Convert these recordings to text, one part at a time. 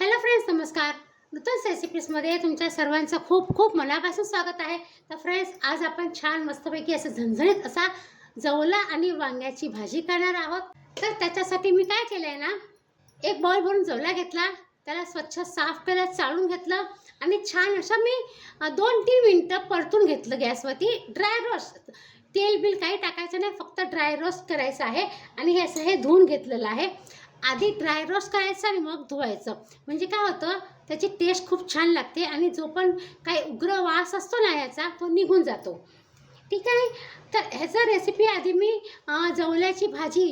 Hello friends नमस्कार. नूतन रेसिपीजमध्ये तुमच्या सर्वांचं खूप खूप मनापासून स्वागत आहे. तर फ्रेंड्स आज आपण छान मस्तपैकी असं झणझणीत असा जवला आणि वांग्याची भाजी करणार आहोत. तर त्याच्यासाठी मी काय केलं आहे ना एक बॉल भरून जवला घेतला त्याला स्वच्छ साफ केलं चाळून घेतलं आणि छान असं मी दोन तीन मिनटं परतून घेतलं गॅसवरती. ड्राय रोस्ट तेल बिल काही टाकायचं नाही फक्त ड्राय रोस्ट करायचं आहे आणि हे असं हे धुवून घेतलेलं आहे. आधी ड्राय रोस्ट करायचं आणि मग धुवायचं. म्हणजे काय होतं त्याची टेस्ट खूप छान लागते आणि जो पण काही उग्र वास असतो ना याचा तो निघून जातो. ठीक आहे? तर ह्याचं रेसिपी आधी मी जवल्याची भाजी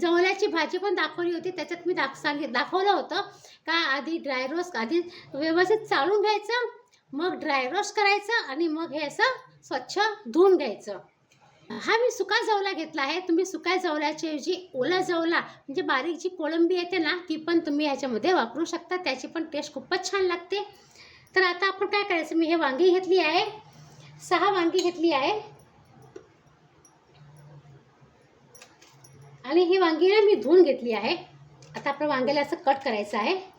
जवल्याची भाजी पण दाखवली होती. त्याच्यात मी दाख सांगित दाखवलं होतं का आधी ड्राय रोस्ट आधी व्यवस्थित चालून घ्यायचं मग ड्राय रोस्ट करायचं आणि मग हे असं स्वच्छ धुवून घ्यायचं. हा मी सुका जवला घेतला आहे. तुम्ही सुका जवल्याच्या ऐवजी ओला जवला म्हणजे बारीक जी कोळंबी येते ना ती पण तुम्ही ह्याच्यामध्ये वापरू शकता. त्याची पण टेस्ट खूपच छान लागते. तर आता आपण काय करायचं? मी हे वांगी घेतली आहे. सहा वांगी घेतली आहे. आणि ही वांगी ना मी धुवून घेतली आहे. आता आपण वांग्याला असं कट करायचं आहे.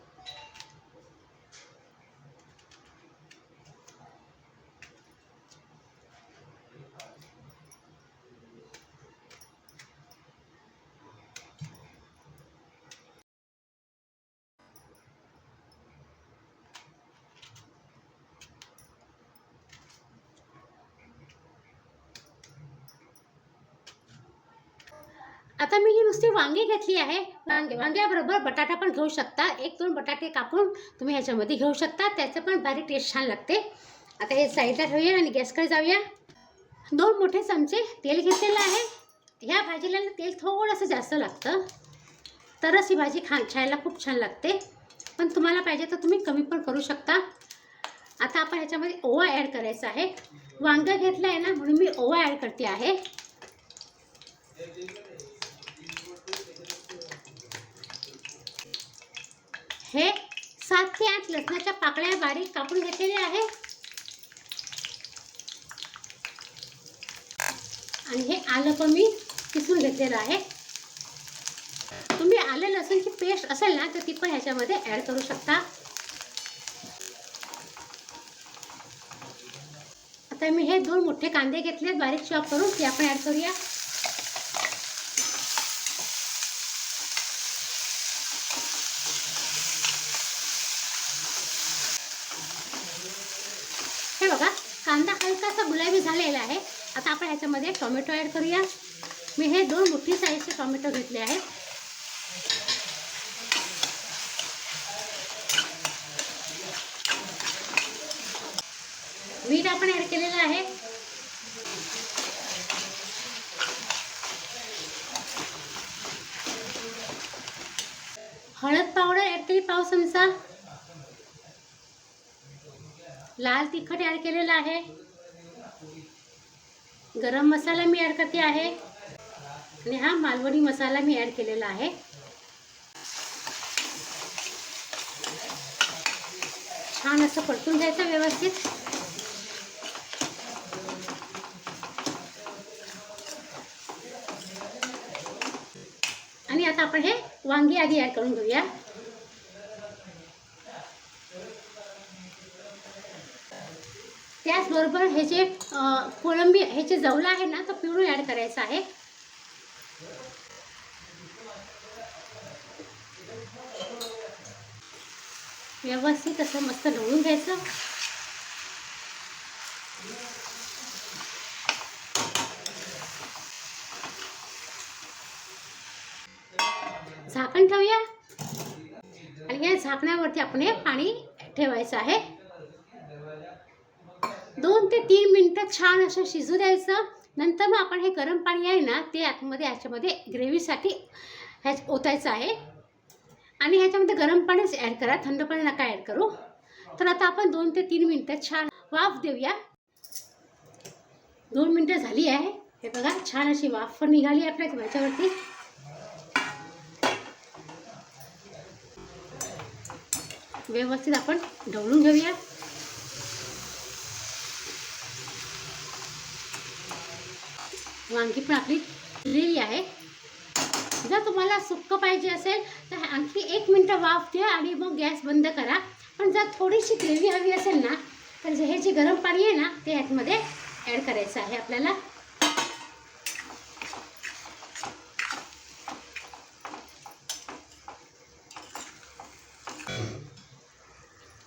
आता मी ही नुसती वांगी घेतली आहे. वांगे वांग्याबरोबर बटाटा पण घेऊ शकता. एक दोन बटाटे कापून तुम्ही ह्याच्यामध्ये घेऊ शकता. त्याचं पण भारी टेस्ट छान लागते. आता हे साईडला ठेवूया आणि गॅसकडे जाऊया. दोन मोठे चमचे तेल घेतलेलं आहे. ह्या भाजीला तेल थोडंसं जास्त लागतं. तरच ही भाजी खा खायला खूप छान लागते. पण तुम्हाला पाहिजे तर तुम्ही कमी पण करू शकता. आता आपण ह्याच्यामध्ये ओवा ॲड करायचा आहे. वांगं घेतलं आहे ना म्हणून मी ओवा ॲड करते आहे. हे सात ते आठ लसणाच्या पाकळ्या बारीक कापून घेतलेल्या आहे. आणि हे आलं पण मी किसून घेतलेलं आहे. तुम्ही आलं लसूणची पेस्ट असेल ना तर ती पण ह्याच्यामध्ये ॲड करू शकता. आता मी हे दोन मोठे कांदे घेतले बारीक चॉप करून ते आपण ॲड करूया हे बघा कांदा हलकासा गुलाबी झालेला आहे. आता आपण ह्याच्यामध्ये टोमॅटो ॲड करूया. मी हे दोन मोठी साईजचे टोमॅटो घेतले आहे मीठ आपण ॲड केलेलं आहे. हळद पावडर ॲड केली पाव चमचा लाल तिखट ॲड केलेलं आहे. गरम मसाला मी ॲड करते आहे. आणि हा मालवणी मसाला मी ॲड केलेला आहे. छान असं परतून घ्यायचं व्यवस्थित. आणि आता आपण हे वांगी आधी ॲड करून घेऊया. त्याचबरोबर हे जे कोळंबी हे जे जवलं आहे ना तो पिळून ॲड करायचं आहे. व्यवस्थित असं मस्त ढवळून घ्यायचं. झाकण ठेवूया. आणि या झाकणावरती आपण हे पाणी ठेवायचं आहे. दोन ते तीन मिनटं छान असं शिजू द्यायचं. नंतर मग आपण हे गरम पाणी आहे ना ते आतमध्ये ह्याच्यामध्ये ग्रेव्हीसाठी ह्या ओतायचं आहे. आणि ह्याच्यामध्ये गरम पाणीच ॲड करा थंड पाणी नका ॲड करू. तर आता आपण दोन ते तीन मिनटं छान वाफ देऊया. दोन मिनटं झाली आहे. हे बघा छान अशी वाफ पण निघाली आपल्या ह्याच्यावरती व्यवस्थित आपण ढवळून घेऊया. वांगी पण आपली शिजलेली आहे. जर तुम्हाला सुक्क पाहिजे असेल तर आणखी एक मिनटं वाफ द्या आणि मग गॅस बंद करा. पण जर थोडीशी ग्रेव्ही हवी असेल ना तर जे हे जे गरम पाणी आहे ना ते ह्यातमध्ये ॲड करायचं आहे आपल्याला.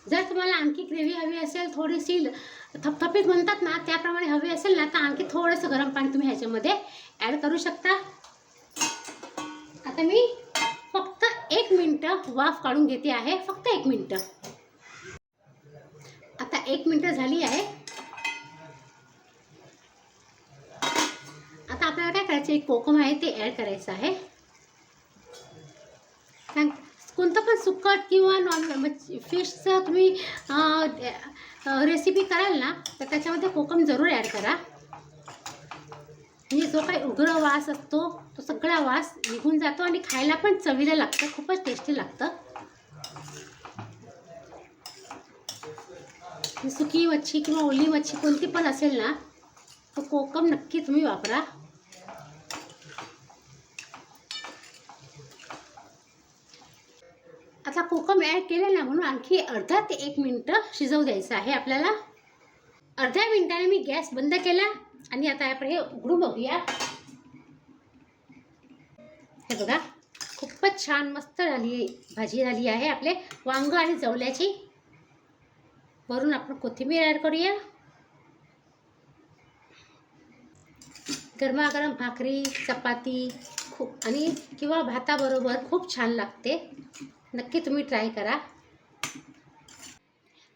जर तुम्हाला आणखी ग्रेव्ही हवी असेल थोडीशी थपथपीत म्हणतात ना त्याप्रमाणे हवी असेल ना तर आणखी थोडंसं गरम पाणी तुम्ही ह्याच्यामध्ये ॲड करू शकता. आता मी फक्त एक मिनटं वाफ काढून घेते आहे फक्त एक मिनटं. आता एक मिनटं झाली आहे. आता आपल्याला काय करायचं एक कोकम आहे ते ॲड करायचं आहे. कारण कोणतं पण सुकट किंवा नॉन फिशचं म्हणजे तुम्ही रेसिपी कराल ना तर त्याच्यामध्ये कोकम जरूर ॲड करा. म्हणजे जो काही उग्र वास असतो तो सगळा वास निघून जातो आणि खायला पण चवीला लागतं खूपच टेस्टी लागतं. सुकी मच्छी किंवा ओली मच्छी कोणती पण असेल ना तर कोकम नक्की तुम्ही वापरा. आता कोकम ॲड केलं ना म्हणून आणखी अर्धा ते एक मिनटं शिजवू द्यायचं आहे आपल्याला. अर्ध्या मिनटाने मी गॅस बंद केला आणि आता आपण हे उघडून बघूया. हे बघा खूपच छान मस्त झाली भाजी झाली आहे आपले. वांग आणि जवल्याची. वरून आपण कोथिंबीर ॲड करूया. गरमागरम भाकरी चपाती खूप आणि किंवा भाताबरोबर खूप छान लागते. नक्की तुम्ही ट्राय करा.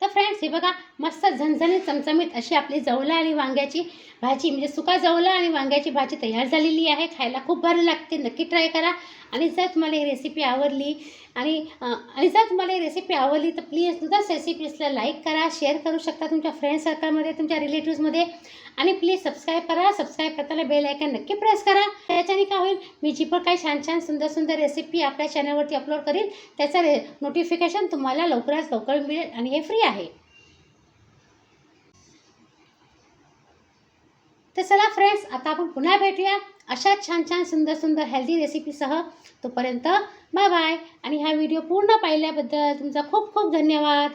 तर फ्रेंड्स हे बघा मस्त झणझणीत चमचमीत अशी आपली जवला आणि वांग्याची भाजी. म्हणजे सुका जवला आणि वांग्याची भाजी तयार झालेली आहे. खायला खूप भारी लागते. नक्की ट्राय करा. आणि जर तुम्हाला ही रेसिपी आवडली आणि आणि जर तुम्हाला ही रेसिपी आवडली तर प्लीज तुझाच रेसिपीजला लाईक करा. शेअर करू शकता तुमच्या फ्रेंड सर्कलमध्ये तुमच्या रिलेटिव्समध्ये आणि प्लीज सबस्क्राईब करा. सबस्क्राईब करताना बेल आयकन नक्की प्रेस करा. त्याच्याने काय होईल? मी जी पण काही छान छान सुंदर सुंदर रेसिपी आपल्या चॅनलवरती अपलोड करेल त्याचं रे नोटिफिकेशन तुम्हाला लवकरात लवकर मिळेल आणि हे फ्री आहे. तर चला फ्रेंड्स आता आपण पुन्हा भेटूया. अशाच छान छान सुंदर सुंदर हेल्दी रेसिपीसह तोपर्यंत बाय बाय आणि हा व्हिडिओ पूर्ण पाहिल्याबद्दल तुमचा खूप खूप धन्यवाद.